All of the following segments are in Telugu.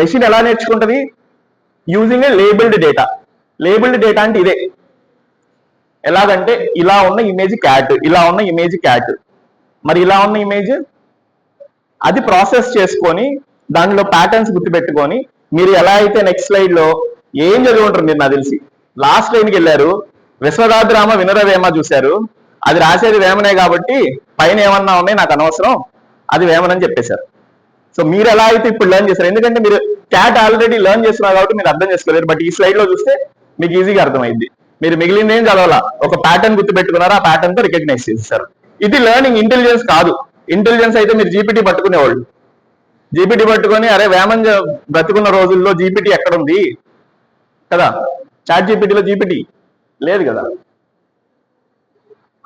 మెషిన్ ఎలా నేర్చుకుంటది? Using a labelled data labelled data అంటే ఇదే. ఎలాగంటే ఇలా ఉన్న ఇమేజ్ క్యాట్ ఇలా ఉన్న ఇమేజ్ క్యాట్ మరి ఇలా ఉన్న ఇమేజ్ అది ప్రాసెస్ చేసుకొని దానిలో ప్యాటర్న్స్ గుర్తుపెట్టుకొని మీరు ఎలా అయితే నెక్స్ట్ స్లైడ్లో ఏం చదివి ఉంటారు మీరు నాకు తెలిసి. లాస్ట్ లైన్కి వెళ్ళారు. విశ్వదాద్రామ వినరవేమ చూశారు. అది రాసేది వేమనే కాబట్టి పైన ఏమన్నా ఉన్నాయి నాకు అనవసరం. అది వేమనని చెప్పేశారు. సో మీరు ఎలా అయితే ఇప్పుడు లెర్న్ చేశారు? ఎందుకంటే మీరు క్యాట్ ఆల్రెడీ లెర్న్ చేస్తున్నారు కాబట్టి మీరు అర్థం చేసుకోలేరు. బట్ ఈ స్లైడ్లో చూస్తే మీకు ఈజీగా అర్థమైంది. మీరు మిగిలింది ఏం చదవాలా? ఒక ప్యాటర్న్ గుర్తు పెట్టుకున్నారు ఆ ప్యాటర్న్తో రికగ్నైజ్ చేస్తారు ఇది లెర్నింగ్ ఇంటెలిజెన్స్ కాదు. ఇంటెలిజెన్స్ అయితే మీరు జీపీటీ పట్టుకునేవాళ్ళు. జీపీటీ పట్టుకొని అరే వేమన్ జ- బ్రతుకున్న రోజుల్లో జీపీటీ ఎక్కడుంది కదా? చాట్ జీపీటీలో జీపీటీ లేదు కదా?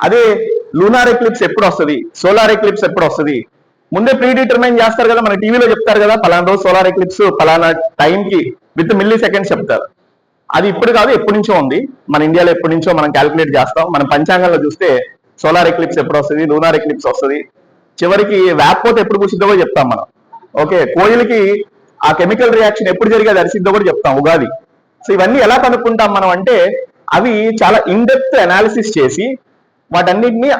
అదే లూనార్ ఎక్లిప్స్ ఎప్పుడు వస్తుంది? సోలార్ ఎక్లిప్స్ ఎప్పుడు వస్తుంది? ముందే ప్రీ డిటర్మైన్ చేస్తారు కదా మన టీవీలో చెప్తారు కదా ఫలానా రోజు సోలార్ ఎక్లిప్స్ పలానా టైం కి విత్ మిల్లీ సెకండ్స్ చెప్తారు. అది ఇప్పుడు కాదు ఎప్పటి నుంచో ఉంది. మన ఇండియాలో ఎప్పటి నుంచో మనం క్యాలిక్యులేట్ చేస్తాం. మన పంచాంగంలో చూస్తే సోలార్ ఎక్లిప్స్ ఎప్పుడు వస్తుంది లూనార్ ఎక్లిప్స్ వస్తుంది. చివరికి వేపపోతే ఎప్పుడు కూర్చుందో కూడా చెప్తాం మనం. ఓకే కోయిలకి ఆ కెమికల్ రియాక్షన్ ఎప్పుడు జరిగేది అరిసిద్దో కూడా చెప్తాం ఉగాది. సో ఇవన్నీ ఎలా కనుక్కుంటాం మనం అంటే అవి చాలా ఇన్ డెప్త్ అనాలిసిస్ చేసి వాటన్నిటిని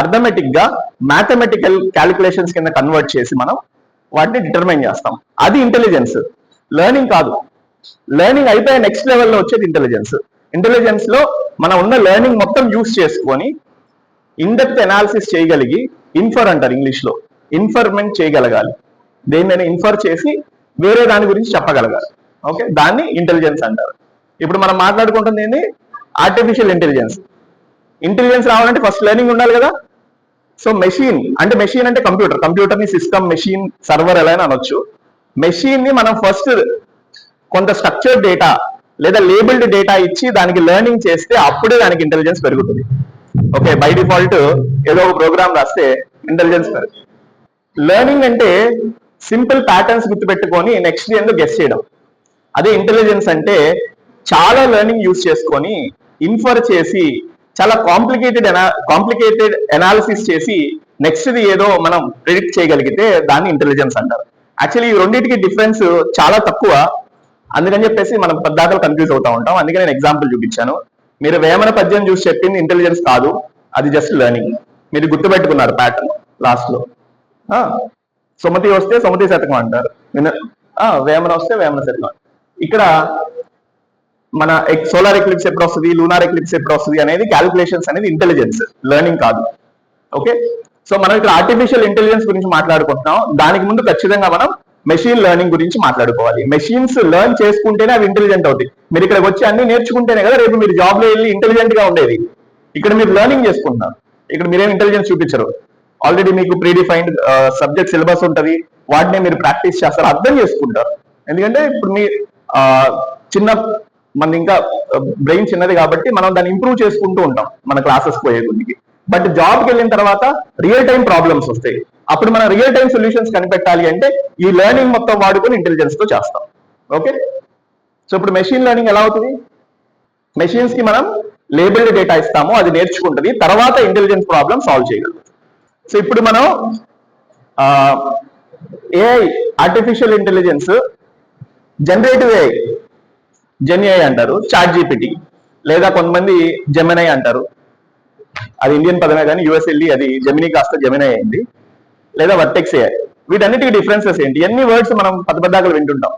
అర్థమెటిక్గా మ్యాథమెటికల్ క్యాలిక్యులేషన్స్ కింద కన్వర్ట్ చేసి మనం వాటిని డిటర్మైన్ చేస్తాం. అది ఇంటెలిజెన్స్ లెర్నింగ్ కాదు. లెర్నింగ్ అయిపోయే నెక్స్ట్ లెవెల్లో వచ్చేది ఇంటెలిజెన్స్ ఇంటెలిజెన్స్లో మనం ఉన్న లెర్నింగ్ మొత్తం యూస్ చేసుకొని ఇన్డెప్త్ ఎనాలిసిస్ చేయగలిగి ఇన్ఫర్ అంటారు ఇంగ్లీష్లో ఇన్ఫర్మెంట్ చేయగలగాలి. దేన్నైనా ఇన్ఫర్ చేసి వేరే దాని గురించి చెప్పగలగాలి. ఓకే దాన్ని ఇంటెలిజెన్స్ అంటారు. ఇప్పుడు మనం మాట్లాడుకుంటుంది ఏంటి ఆర్టిఫిషియల్ ఇంటెలిజెన్స్ ఇంటెలిజెన్స్ రావాలంటే ఫస్ట్ లెర్నింగ్ ఉండాలి కదా. సో మెషిన్ అంటే మెషిన్ అంటే కంప్యూటర్ కంప్యూటర్ని సిస్టమ్ మెషిన్ సర్వర్ ఎలా అయినా అనొచ్చు. మెషిన్ని మనం ఫస్ట్ కొంత స్ట్రక్చర్డ్ డేటా లేదా లేబుల్డ్ డేటా ఇచ్చి దానికి లెర్నింగ్ చేస్తే అప్పుడే దానికి ఇంటెలిజెన్స్ పెరుగుతుంది. ఓకే బై డిఫాల్ట్ ఏదో ఒక ప్రోగ్రామ్ రాస్తే ఇంటెలిజెన్స్ పెరుగుతుంది. లెర్నింగ్ అంటే సింపుల్ ప్యాటర్న్స్ గుర్తుపెట్టుకొని నెక్స్ట్ ఎందుకు గెస్ చేయడం. అదే ఇంటెలిజెన్స్ అంటే చాలా లెర్నింగ్ యూస్ చేసుకొని ఇన్ఫర్ చేసి చాలా కాంప్లికేటెడ్ కాంప్లికేటెడ్ అనాలిసిస్ చేసి నెక్స్ట్ ది ఏదో మనం ప్రిడిక్ట్ చేయగలిగితే దాన్ని ఇంటెలిజెన్స్ అంటారు. యాక్చువల్లీ ఈ రెండింటికి డిఫరెన్స్ చాలా తక్కువ. అందుకని చెప్పేసి మనం పద్దాకలు కన్ఫ్యూజ్ అవుతా ఉంటాం. అందుకే నేను ఎగ్జాంపుల్ చూపించాను. మీరు వేమన పద్యం చూసి చెప్పింది ఇంటెలిజెన్స్ కాదు. అది జస్ట్ లెర్నింగ్ మీరు గుర్తుపెట్టుకున్నారు ప్యాటర్న్ లాస్ట్లో. సుమతి వస్తే సుమతి శతకం అంటారు. వేమన వస్తే వేమన శతకం. ఇక్కడ మన సోలార్ ఎక్లిప్స్ ఎప్పుడు వస్తుంది? లూనార్ ఎక్లిప్స్ ఎప్పుడు వస్తుంది అనేది క్యాలిక్యులేషన్స్ అనేది ఇంటెలిజెన్స్ లెర్నింగ్ కాదు. ఓకే సో మనం ఇక్కడ ఆర్టిఫిషియల్ ఇంటెలిజెన్స్ గురించి మాట్లాడుకుంటున్నాం. దానికి ముందు ఖచ్చితంగా మనం మెషిన్ లెర్నింగ్ గురించి మాట్లాడుకోవాలి. మెషిన్స్ లెర్న్ చేసుకుంటేనే అవి ఇంటెలిజెంట్ అవుతాయి. మీరు ఇక్కడికి వచ్చి అన్ని నేర్చుకుంటేనే కదా రేపు మీరు జాబ్లో వెళ్ళి ఇంటెలిజెంట్గా ఉండేది. ఇక్కడ మీరు లెర్నింగ్ చేసుకుంటున్నారు. ఇక్కడ మీరేం ఇంటెలిజెన్స్ చూపించరు. ఆల్రెడీ మీకు ప్రీడిఫైన్డ్ సబ్జెక్ట్ సిలబస్ ఉంటుంది. వాటిని మీరు ప్రాక్టీస్ చేస్తారు. అర్థం చేసుకుంటారు. ఎందుకంటే ఇప్పుడు మీ చిన్న మన ఇంకా బ్రెయిన్ చిన్నది కాబట్టి మనం దాన్ని ఇంప్రూవ్ చేసుకుంటూ ఉంటాం మన క్లాసెస్ పోయే కొద్దికి. బట్ జాబ్కి వెళ్ళిన తర్వాత రియల్ టైం ప్రాబ్లమ్స్ వస్తాయి. అప్పుడు మనం రియల్ టైం సొల్యూషన్స్ కనిపెట్టాలి అంటే ఈ లెర్నింగ్ మొత్తం వాడుకొని ఇంటెలిజెన్స్తో చేస్తాం. ఓకే సో ఇప్పుడు మెషిన్ లెర్నింగ్ ఎలా అవుతుంది? మెషిన్స్కి మనం లేబుల్డ్ డేటా ఇస్తాము అది నేర్చుకుంటది. తర్వాత ఇంటెలిజెన్స్ ప్రాబ్లమ్ సాల్వ్ చేయగలదు సో ఇప్పుడు మనం AI artificial intelligence generative AI GenAI అంటారు చాట్ జీపీటీ లేదా కొంతమంది జెమినై అంటారు. అది ఇండియన్ పదమే కానీ యుఎస్ వెళ్ళి అది జెమిని కాస్త జమినై అయింది. లేదా వర్టెక్స్ ఏ వీటన్నిటికీ డిఫరెన్సెస్ ఏంటి? ఎన్ని వర్డ్స్ మనం పదబద్దాకలు వింటుంటాం?